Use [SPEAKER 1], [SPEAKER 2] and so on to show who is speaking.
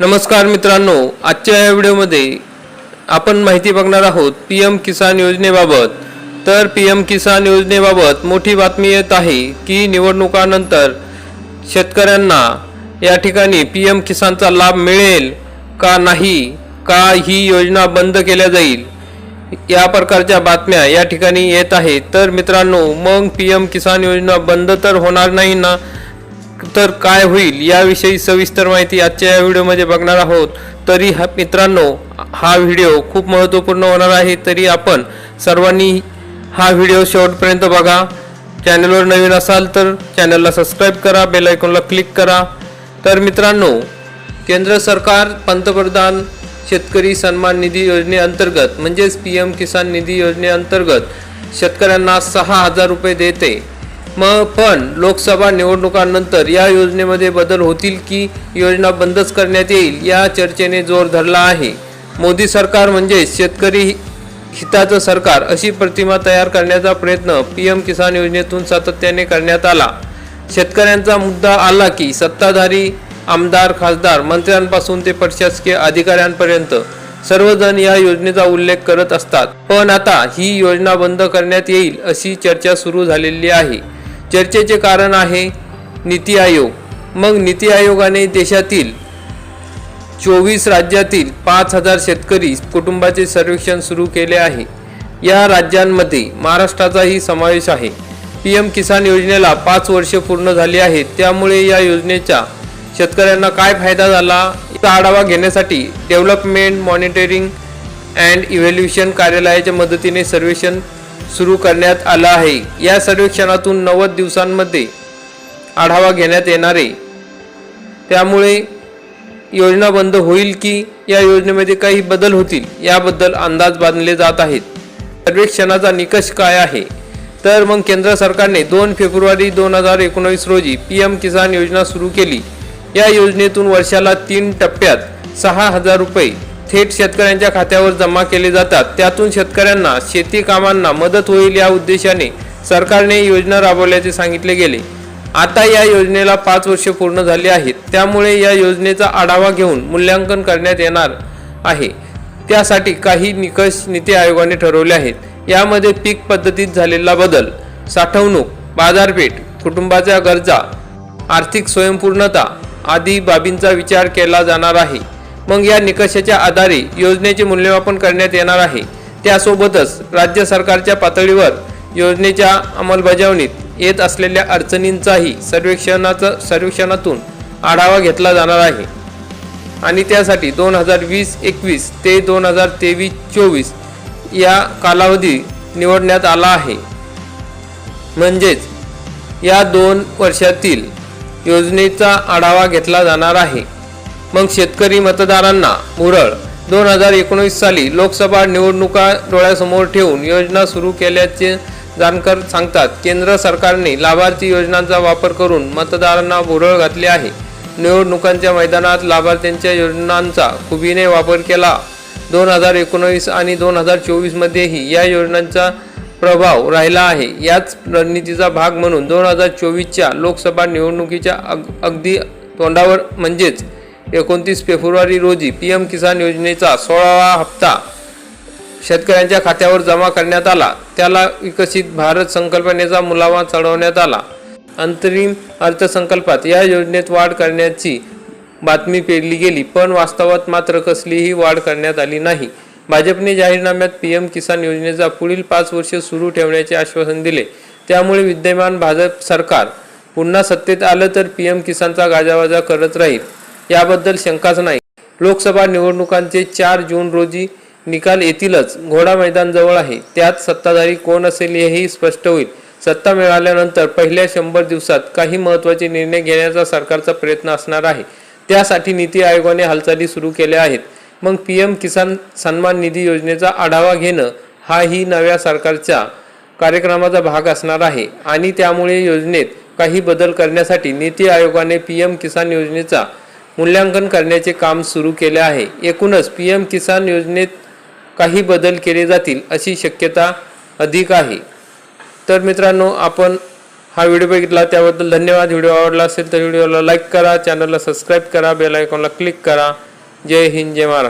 [SPEAKER 1] नमस्कार मित्रांनो आजच्या या व्हिडिओमध्ये आपण माहिती बघणार आहोत पी एम किसान योजनेबाबत. तर पी एम किसान योजनेबाबत मोठी बातमी येत आहे की निवडणुकानंतर शेतकऱ्यांना या ठिकाणी पी एम किसानचा लाभ मिळेल का नाही का ही योजना बंद केल्या जाईल या प्रकारच्या बातम्या या ठिकाणी येत आहेत. तर मित्रांनो मग पी एम किसान योजना बंद तर होणार नाही ना? तर काय होईल याविषयी सविस्तर माहिती आजच्या या व्हिडिओमध्ये बघणार आहोत. तरी हा मित्रांनो हा व्हिडिओ खूप महत्त्वपूर्ण होणार आहे. तरी आपण सर्वांनी हा व्हिडिओ शेवटपर्यंत बघा. चॅनलवर नवीन असाल तर चॅनलला सबस्क्राईब करा बेल आयकॉनला क्लिक करा. तर मित्रांनो केंद्र सरकार पंतप्रधान शेतकरी सन्मान निधी योजनेअंतर्गत म्हणजेच पी एम किसान निधी योजनेअंतर्गत शेतकऱ्यांना सहा हजार रुपये देते. मग पण लोकसभा निवडणुकांनंतर या योजनेमध्ये बदल होतील की योजना बंदच करण्यात येईल या चर्चेने जोर धरला आहे. मोदी सरकार म्हणजे शेतकरी हिताचं सरकार अशी प्रतिमा तयार करण्याचा प्रयत्न पी एम किसान योजनेतून सातत्याने करण्यात आला. शेतकऱ्यांचा मुद्दा आला की सत्ताधारी आमदार खासदार मंत्र्यांपासून ते प्रशासकीय अधिकाऱ्यांपर्यंत सर्वजण या योजनेचा उल्लेख करत असतात. पण आता ही योजना बंद करण्यात येईल अशी चर्चा सुरू झालेली आहे. चर्चेचे कारण आहे नीती आयोग. मग नीती आयोगाने देशातील चोवीस राज्यातील पाच हजार शेतकरी कुटुंबाचे सर्वेक्षण सुरू केले आहे. या राज्यांमध्ये महाराष्ट्राचाही समावेश आहे. पी एम किसान योजनेला पाच वर्षे पूर्ण झाली आहेत. त्यामुळे या योजनेचा शेतकऱ्यांना काय फायदा झाला? याचा आढावा घेण्यासाठी डेव्हलपमेंट मॉनिटरिंग अँड इव्हॅल्युएशन कार्यालयाच्या मदतीने सर्वेक्षण सुरू करण्यात आलं आहे. या सर्वेक्षणातून नव्वद दिवसांमध्ये आढावा घेण्यात येणार. आहे त्यामुळे योजना बंद होईल की या योजनेमध्ये काही बदल होतील याबद्दल अंदाज बांधले जात आहेत. सर्वेक्षणाचा निकष काय आहे? तर मग केंद्र सरकारने दोन फेब्रुवारी दोन हजार एकोणवीस रोजी पी एम किसान योजना सुरू केली. या योजनेतून वर्षाला तीन टप्प्यात सहा हजार रुपये थेट शेतकऱ्यांच्या खात्यावर जमा केले जातात. त्यातून शेतकऱ्यांना शेती कामांना मदत होईल या उद्देशाने सरकारने योजना राबवल्याचे सांगितले गेले. आता या योजनेला पाच वर्षे पूर्ण झाली आहेत. त्यामुळे या योजनेचा आढावा घेऊन मूल्यांकन करण्यात येणार आहे. त्यासाठी काही निकष नीती आयोगाने ठरवले आहेत. यामध्ये पीक पद्धतीत झालेला बदल साठवणूक बाजारपेठ कुटुंबाच्या गरजा आर्थिक स्वयंपूर्णता आदी बाबींचा विचार केला जाणार आहे. मग या निकषाच्या आधारे योजनेचे मूल्यमापन करण्यात येणार आहे. त्यासोबतच राज्य सरकारच्या पातळीवर योजनेच्या अंमलबजावणीत येत असलेल्या अडचणींचाही सर्वेक्षणाचा सर्वेक्षणातून आढावा घेतला जाणार आहे. आणि त्यासाठी दोन हजार वीस एकवीस ते दोन हजार तेवीस चोवीस या कालावधी निवडण्यात आला आहे. म्हणजेच या दोन वर्षातील योजनेचा आढावा घेतला जाणार आहे. मग शेतकरी मतदारांना मुरळ. दोन हजार एकोणीस साली लोकसभा निवडणुका डोळ्यासमोर ठेवून योजना सुरू केल्याचे जाणकार सांगतात. केंद्र सरकारने लाभार्थी योजनांचा वापर करून मतदारांना भुरळ घातली आहे. निवडणुकांच्या मैदानात लाभार्थ्यांच्या योजनांचा खुबीने वापर केला. दोन हजार एकोणवीस आणि दोन हजार चोवीसमध्येही या योजनांचा प्रभाव राहिला आहे. याच रणनीतीचा भाग म्हणून दोन हजार चोवीसच्या लोकसभा निवडणुकीच्या अग अगदी तोंडावर म्हणजेच एकोणतीस फेब्रुवारी रोजी पी एम किसान योजनेचा सोळावा हप्ता शेतकऱ्यांच्या खात्यावर जमा करण्यात आला. त्याला विकसित भारत संकल्पनेचा मुलावा चढवण्यात आला. अंतरिम अर्थसंकल्पात या योजनेत वाढ करण्याची बातमी पेरली गेली पण वास्तवात मात्र कसलीही वाढ करण्यात आली नाही. भाजपने जाहीरनाम्यात पी एम किसान योजनेचा पुढील पाच वर्षे सुरू ठेवण्याचे आश्वासन दिले. त्यामुळे विद्यमान भाजप सरकार पुन्हा सत्तेत आलं तर पी एम किसानचा गाजावाजा करत राहील. याबद्दल शंकाच नाही. लोकसभा निवडणुकांचे चार जून रोजी निकाल येतीलच. घोडा मैदान जवळ आहे. त्यात सत्ताधारी कोण असेल हेही स्पष्ट होईल. सत्ता मिळाल्यानंतर पहिल्या शंभर दिवसात काही महत्त्वाचे निर्णय घेण्याचा सरकारचा प्रयत्न असणार आहे. त्यासाठी नीती आयोगाने हालचाली सुरू केल्या आहेत. मग पी एम किसान सन्मान निधी योजनेचा आढावा घेणं हा ही नव्या सरकारच्या कार्यक्रमाचा भाग असणार आहे आणि त्यामुळे योजनेत काही बदल करण्यासाठी नीती आयोगाने पी एम किसान योजनेचा मूल्यांकन करण्याचे काम सुरू केले आहे. एकूणच पी एम किसान योजनेत काही बदल केले जातील अशी शक्यता अधिक आहे. तर मित्रांनो आपण हा व्हिडिओ बघितला त्याबद्दल धन्यवाद. व्हिडिओ आवडला असेल तर व्हिडिओला लाईक करा चॅनलला सबस्क्राईब करा बेल आयकॉनला क्लिक करा. जय हिंद जय महाराष्ट्र.